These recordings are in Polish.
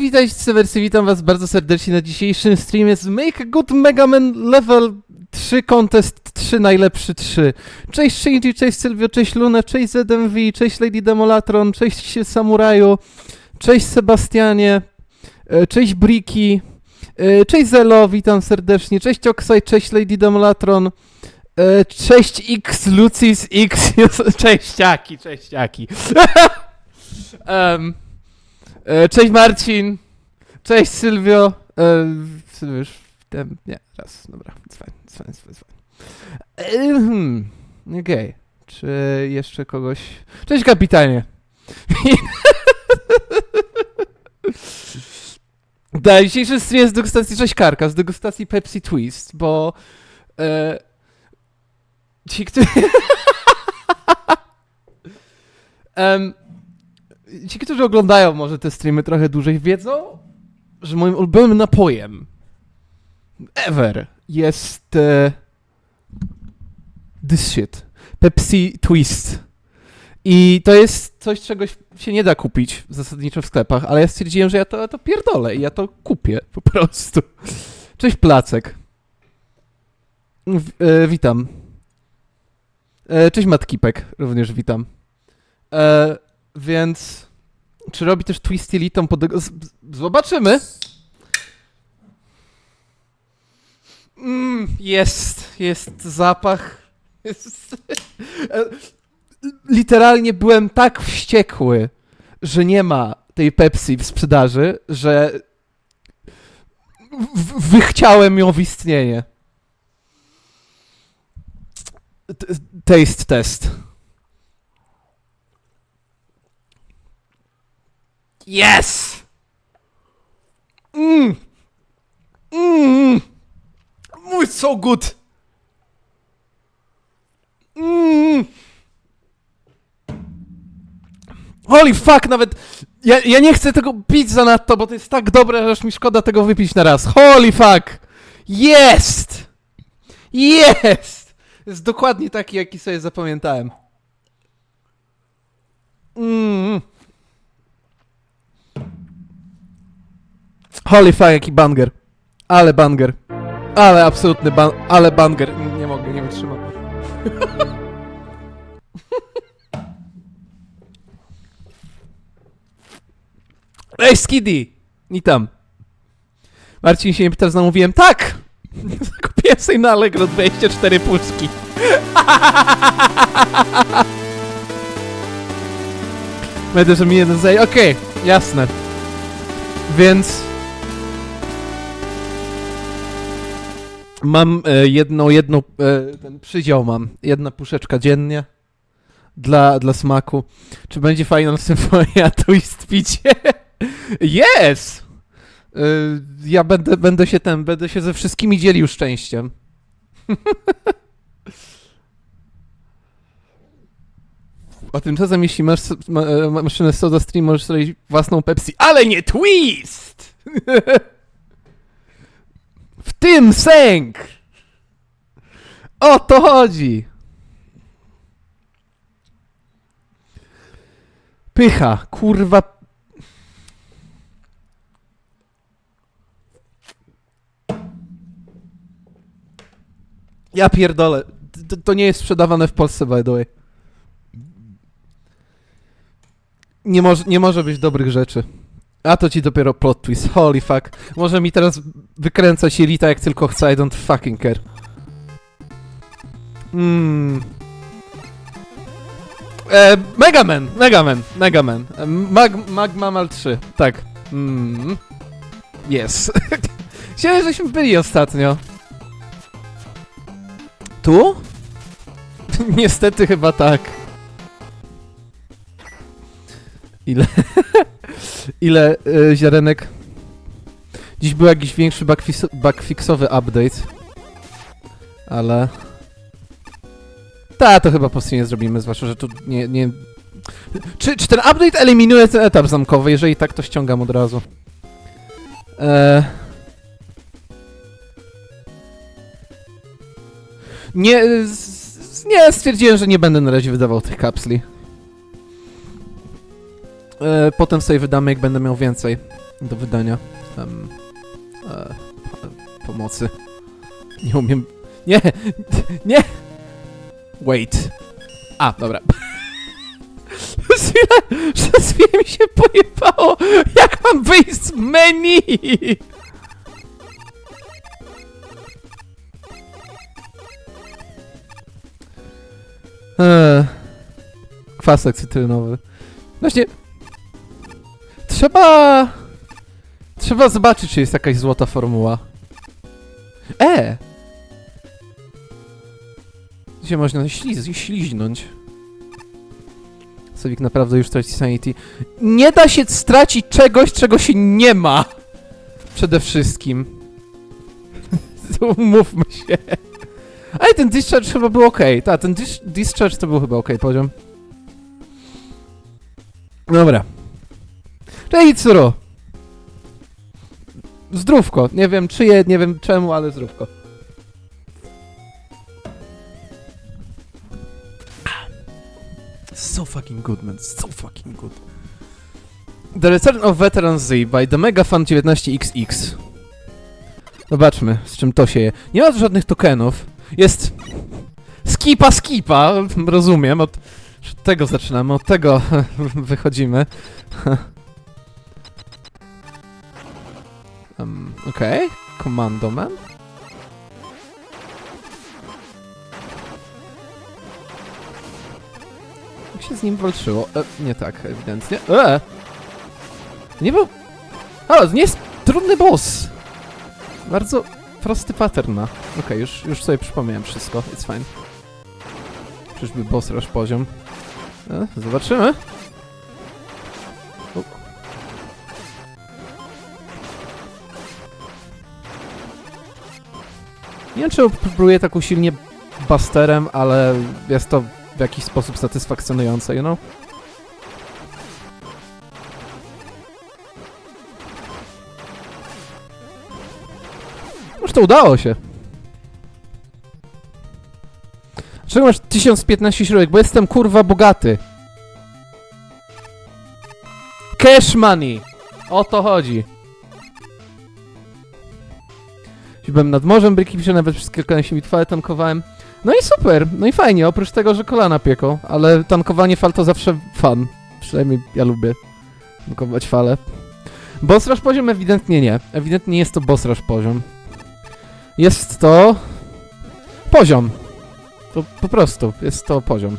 Witajcie Sewersy, witam was bardzo serdecznie na dzisiejszym streamie z Make a Good Mega Man Level 3 Contest 3 najlepszy 3. Cześć Shinji, cześć Sylwio, cześć Luna, cześć ZMV, cześć Lady Demolatron, cześć Samuraju, cześć Sebastianie, e, cześć Briki, e, cześć Zelo, witam serdecznie, cześć Oksaj, cześć Lady Demolatron, e, cześć X Lucis X, cześć Aki, cześć Aki. Em, E, Cześć Marcin! Cześć Sylwio! E, Sylwio już ten, nie, raz, dobra, it's fine, it's fine. E, hmm, Okej, czy jeszcze kogoś... Cześć kapitanie! Da, dzisiejszy stream jest z degustacji, cześć Karka, z degustacji Pepsi Twist, bo... E, ci, którzy... Em, ci, którzy oglądają może te streamy trochę dłużej, wiedzą, że moim ulubionym napojem ever jest e, this shit. Pepsi Twist. I to jest coś, czego się nie da kupić zasadniczo w sklepach, ale ja stwierdziłem, że ja to, to pierdolę i ja to kupię po prostu. Cześć Placek. W, e, witam. E, cześć Matkipek, również witam. E, więc czy robi też Twisty Litą pod... Zobaczymy. Mm, jest, jest zapach. Jest. Literalnie byłem tak wściekły, że nie ma tej Pepsi w sprzedaży, że wychciałem ją w istnienie. T- Taste test. Yes! Mmm! Mmm! Mój so good! Mmm! Holy fuck, nawet... Ja, ja nie chcę tego pić zanadto, bo to jest tak dobre, że aż mi szkoda tego wypić na raz. Holy fuck! Jest! Jest! Jest dokładnie taki, jaki sobie zapamiętałem. Mmm. Holy fuck, jaki banger. Ale banger. Ale absolutny ban... Ale banger. Nie, nie mogę, nie wytrzymam. Ej, Skiddy! I tam. Marcin się mnie pyta, zamówiłem. Tak! Kupiłem sobie na Allegro 24 puszki. Będę, że mi jeden zaj... Okej, jasne. Więc... Mam jedną, jedną, e, ten przydział mam. Jedna puszeczka dziennie. Dla, dla smaku. Czy będzie Final Symphonia Twist picie? Yes! E, ja będę, będę się ten, będę się ze wszystkimi dzielił szczęściem. A tymczasem jeśli masz e, maszynę Soda Stream, możesz sobie własną Pepsi, ale nie Twist! W tym sęk! O to chodzi! Pycha, kurwa. Ja pierdolę. To, to nie jest sprzedawane w Polsce, by the way. Nie może, nie może być dobrych rzeczy. A to ci dopiero plot twist. Holy fuck. Może mi teraz wykręcać Elita jak tylko chce, I don't fucking care. Mmm. E, Mega Man, Mega Man, Mega Man. E, Mag, Magmamal 3, tak. Mm. Yes. Chciałem, żeśmy byli ostatnio. Tu? Niestety chyba tak. Ile? Ile y, ziarenek? Dziś był jakiś większy bugfix- bugfixowy update. Ale... Ta, to chyba po nie zrobimy, zwłaszcza, że tu nie... nie... Czy, czy ten update eliminuje ten etap zamkowy? Jeżeli tak, to ściągam od razu. Eee... Nie, nie, stwierdziłem, że nie będę na razie wydawał tych kapsli. E, potem sobie wydamy, jak będę miał więcej do wydania. Em, e, po- pomocy. Nie umiem... Nie! Nie! Wait. A, dobra. Przez chwilę, przez chwilę mi się pojebało, jak mam wyjść z menu! Eee, kwasek cytrynowy. Właśnie... Trzeba... Trzeba zobaczyć, czy jest jakaś złota formuła. E! Gdzie można śliz śliznąć? Sowik naprawdę już traci sanity. Nie da się stracić czegoś, czego się nie ma! Przede wszystkim. Umówmy się. Ale ten discharge chyba był ok. Tak, ten dis discharge to był chyba ok poziom. Dobra. Cześć, Tsuro! Zdrówko. Nie wiem czyje, nie wiem czemu, ale zdrówko. So fucking good, man. So fucking good. The Return of Veteran Z by the Mega Fan 19XX. Zobaczmy, z czym to się je. Nie ma tu żadnych tokenów. Jest... Skipa, skipa! Rozumiem, od od tego zaczynamy, od tego wychodzimy. Um, Okej, okay. Man. Jak się z nim walczyło? E, nie tak, ewidentnie. E! Nie był... O, to nie jest trudny boss! Bardzo prosty pattern ma. Okej, już, już sobie przypomniałem wszystko, it's fine. Czyżby boss rush poziom? E, zobaczymy. Nie wiem, czy próbuję tak usilnie busterem, ale jest to w jakiś sposób satysfakcjonujące, you know? Już to udało się. Czego masz 1015 środek? Bo jestem kurwa bogaty. Cash money! O to chodzi. Byłem nad morzem, bryki pisze, nawet kolana się mi trwale tankowałem. No i super, no i fajnie, oprócz tego, że kolana pieką, ale tankowanie fal to zawsze fan. Przynajmniej ja lubię tankować fale. Boss rush poziom ewidentnie nie. Ewidentnie jest to boss rush poziom. Jest to... Poziom. To po prostu, jest to poziom.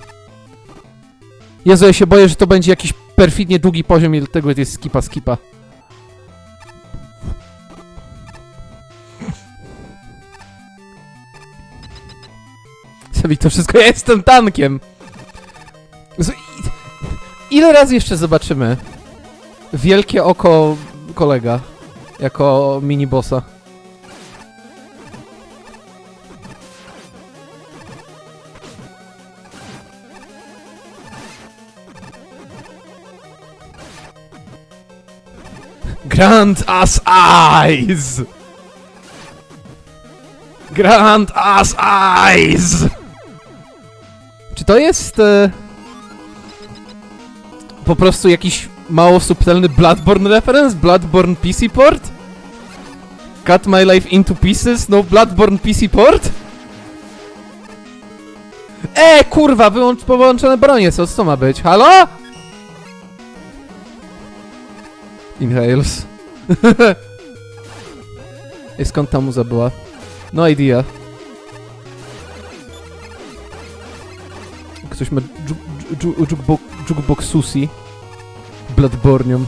Jezu, ja się boję, że to będzie jakiś perfidnie długi poziom i dlatego jest skipa skipa. Sobie to wszystko, ja jestem tankiem! Ile razy jeszcze zobaczymy wielkie oko kolega jako mini bossa? Grant us eyes! Grant us eyes! Czy to jest e, po prostu jakiś mało subtelny Bloodborne reference? Bloodborne PC port? Cut my life into pieces? No Bloodborne PC port? E, kurwa, wyłącz połączone bronie, co, co ma być? Halo? Inhales. I skąd ta muza była? No idea. Ktoś ma ju- ju- ju- jukebo- jukebox susi. Bloodbornium.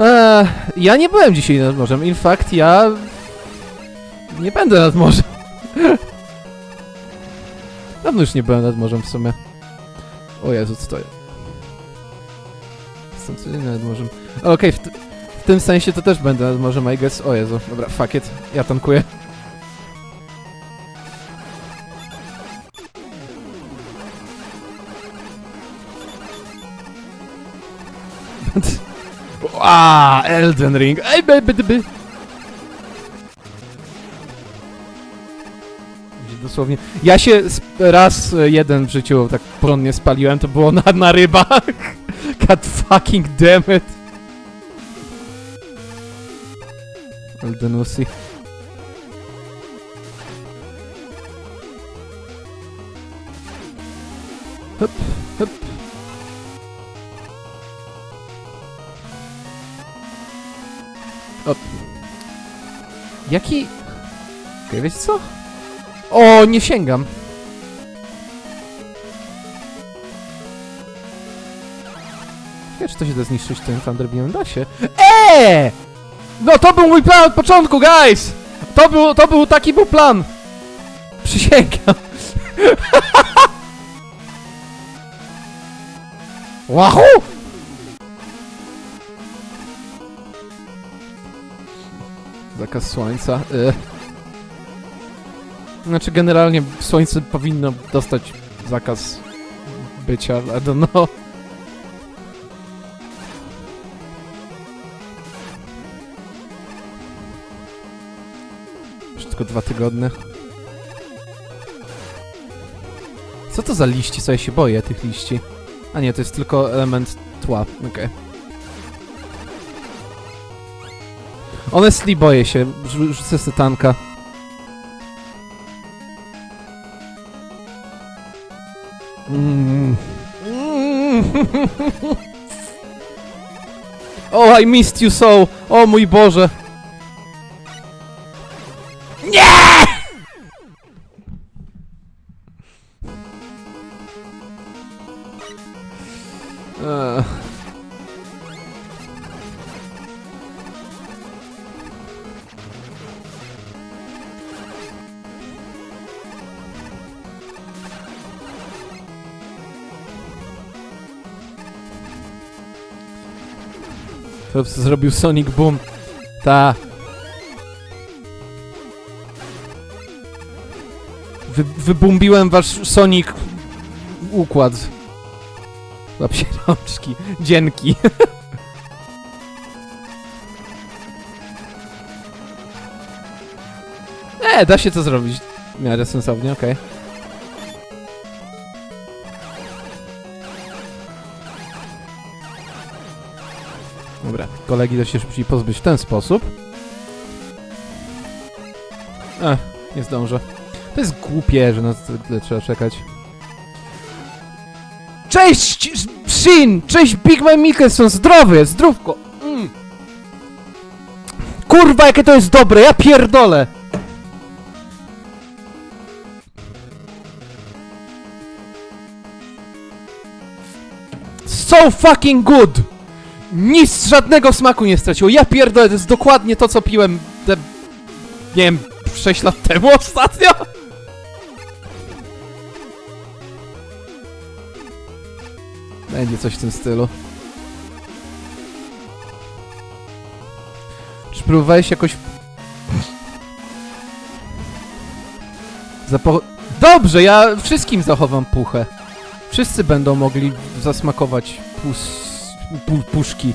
Eee, ja nie byłem dzisiaj nad morzem. In fact, ja... Nie będę nad morzem. Dawno już nie byłem nad morzem w sumie. O Jezu, co to jest? Jestem codziennie nad morzem. Okej, w, t- w tym sensie to też będę nad morzem, I guess. O Jezu, dobra, fuck it. Ja tankuję. A, Elden Ring. Ej, by, by, by. Gdzie dosłownie. Ja się raz e, jeden w życiu tak porządnie spaliłem, to było na, na rybach. God fucking damn it. Eldenusi. Hop, hop. Op. Jaki... Wiecie co? O, nie sięgam. Czy to się da zniszczyć tym Thunderbeamem? Da się. Eee! No to był mój plan od początku, guys! To był, to był, taki był plan. Przysięgam. Wahoo! Zakaz słońca. Y. Znaczy generalnie słońce powinno dostać zakaz bycia, I don't know. Tylko dwa tygodnie. Co to za liści? Co ja się boję tych liści? A nie, to jest tylko element tła. Okej. Honestly boję się. Rzu- Rzucę sobie tanka. Mm. Mm. Oh, I missed you so! O mój Boże! Zrobił Sonic Boom. Ta. Wy, wybumbiłem wasz Sonic układ. Łap rączki. Dzięki. e, da się to zrobić. W miarę sensownie, okej. Dobra, kolegi da się szybciej pozbyć w ten sposób. Ech, nie zdążę. To jest głupie, że na tyle trzeba czekać. Cześć, Shin! Cześć, Big Man Mikkelson, zdrowy, zdrówko! Mm. Kurwa, jakie to jest dobre, ja pierdolę! So fucking good! Nic żadnego smaku nie straciło. Ja pierdolę, to jest dokładnie to, co piłem te... Nie wiem, 6 lat temu ostatnio? Będzie coś w tym stylu. Czy próbowałeś jakoś... Zapo... Dobrze, ja wszystkim zachowam puchę. Wszyscy będą mogli zasmakować pus... Pu, puszki.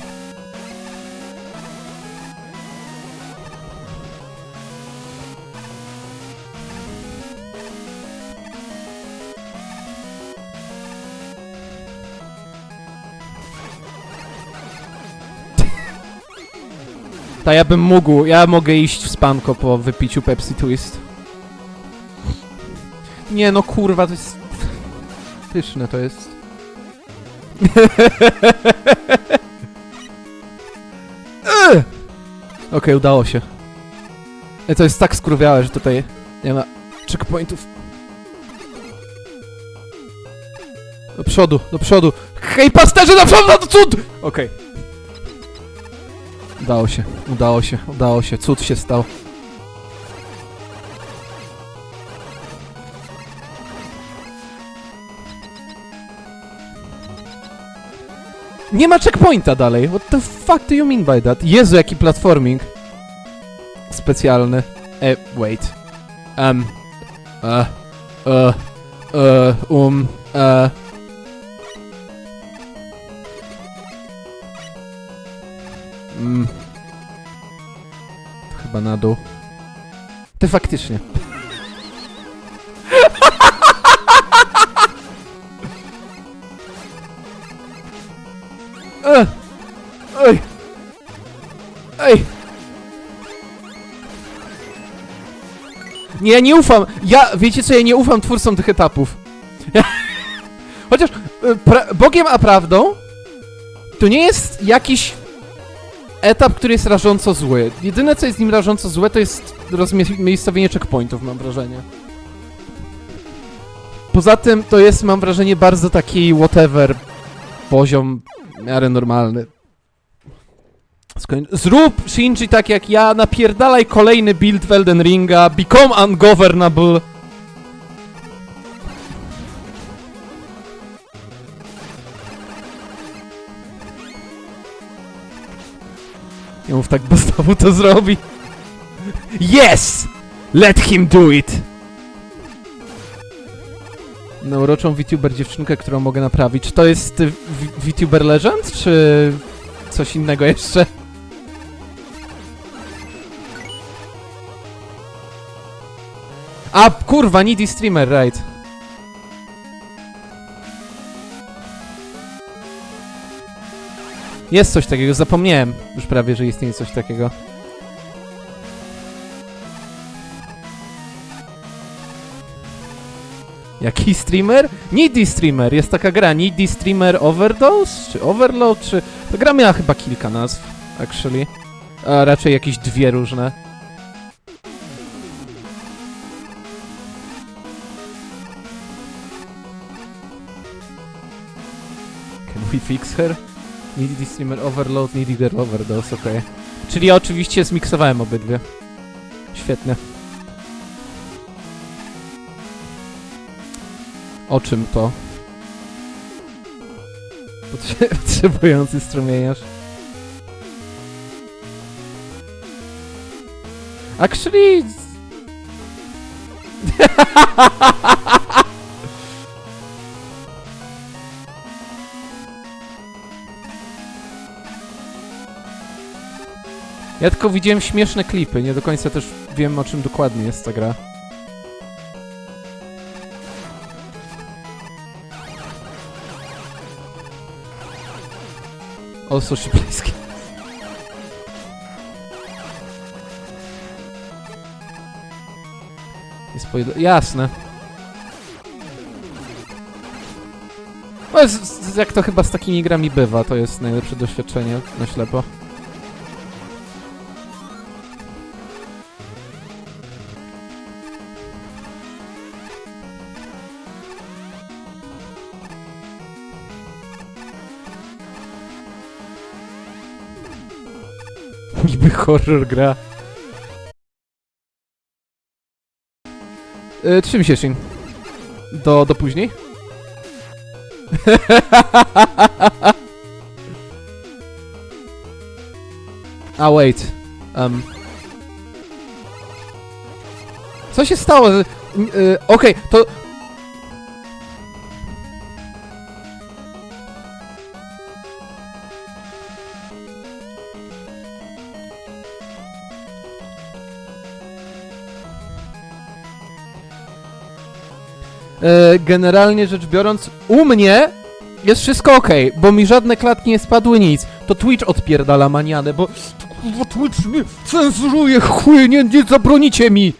Ta ja bym mógł, ja mogę iść w spanko po wypiciu Pepsi Twist. Nie no kurwa, to jest... Pyszne to jest. Okej, udało się. To jest tak skurwiałe, że tutaj nie ma checkpointów. Do przodu, do przodu. Hej, pasterze, do przodu, do cud! Okej. Udało się, udało się, udało się. Cud się stał. Nie ma checkpointa dalej. What the fuck do you mean by that? Jezu, jaki platforming. Specjalny. E, wait. Um. Uh. Uh. Um. Uh. Mm. Chyba na dół. Ty faktycznie. Nie, ja nie ufam. Ja, wiecie co, ja nie ufam twórcom tych etapów. Chociaż y, Bogiem a prawdą to nie jest jakiś etap, który jest rażąco zły. Jedyne co jest nim rażąco złe to jest rozmiejscowienie checkpointów, mam wrażenie. Poza tym to jest, mam wrażenie, bardzo taki whatever poziom w miarę normalny. Skoń... Zrób Shinji tak jak ja, napierdalaj kolejny build w Elden Ringa, become ungovernable. Nie mów tak, bo znowu to zrobi. Yes! Let him do it! Na uroczą VTuber dziewczynkę, którą mogę naprawić. To jest y, VTuber Legend, czy coś innego jeszcze? A, kurwa, needy streamer, right. Jest coś takiego, zapomniałem już prawie, że istnieje coś takiego. Jaki streamer? Needy Streamer, jest taka gra, Needy Streamer Overdose, czy Overload, czy... Ta gra miała chyba kilka nazw, actually. A raczej jakieś dwie różne. We fix her? Needy Streamer Overload, Needy Girl Overdose, okej. Czyli ja oczywiście zmiksowałem obydwie. Świetnie. O czym to? Potrze- Potrzebujący strumieniarz. Actually... Ja tylko widziałem śmieszne klipy, nie do końca też wiem o czym dokładnie jest ta gra. Also she plays. Nie spoiler... Jasne. No, z, z, jak to chyba z takimi grami bywa, to jest najlepsze doświadczenie na ślepo. Niby horror gra. Yy, trzym się, Shin. Do, do później? A, wait. Um. Co się stało? Yy, Okej, to... generalnie rzecz biorąc, u mnie jest wszystko ok, bo mi żadne klatki nie spadły, nic. To Twitch odpierdala manianę, bo kurwa Twitch mnie cenzuruje, chuje, nie, nie zabronicie mi!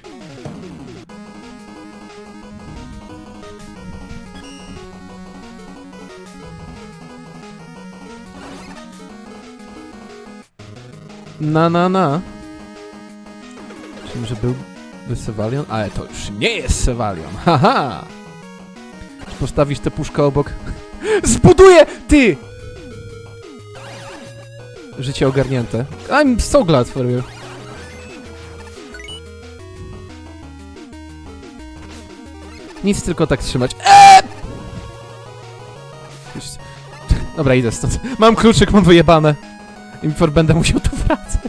Na, na, na. Czym, że był Sewalion? Ale to już nie jest Sewalion, haha! Postawisz tę puszkę obok? Zbuduję! Ty! Życie ogarnięte. I'm so glad for you. Nic, tylko tak trzymać. Eee! Dobra, idę stąd. Mam kluczyk, mam wyjebane. I będę musiał tu wracać.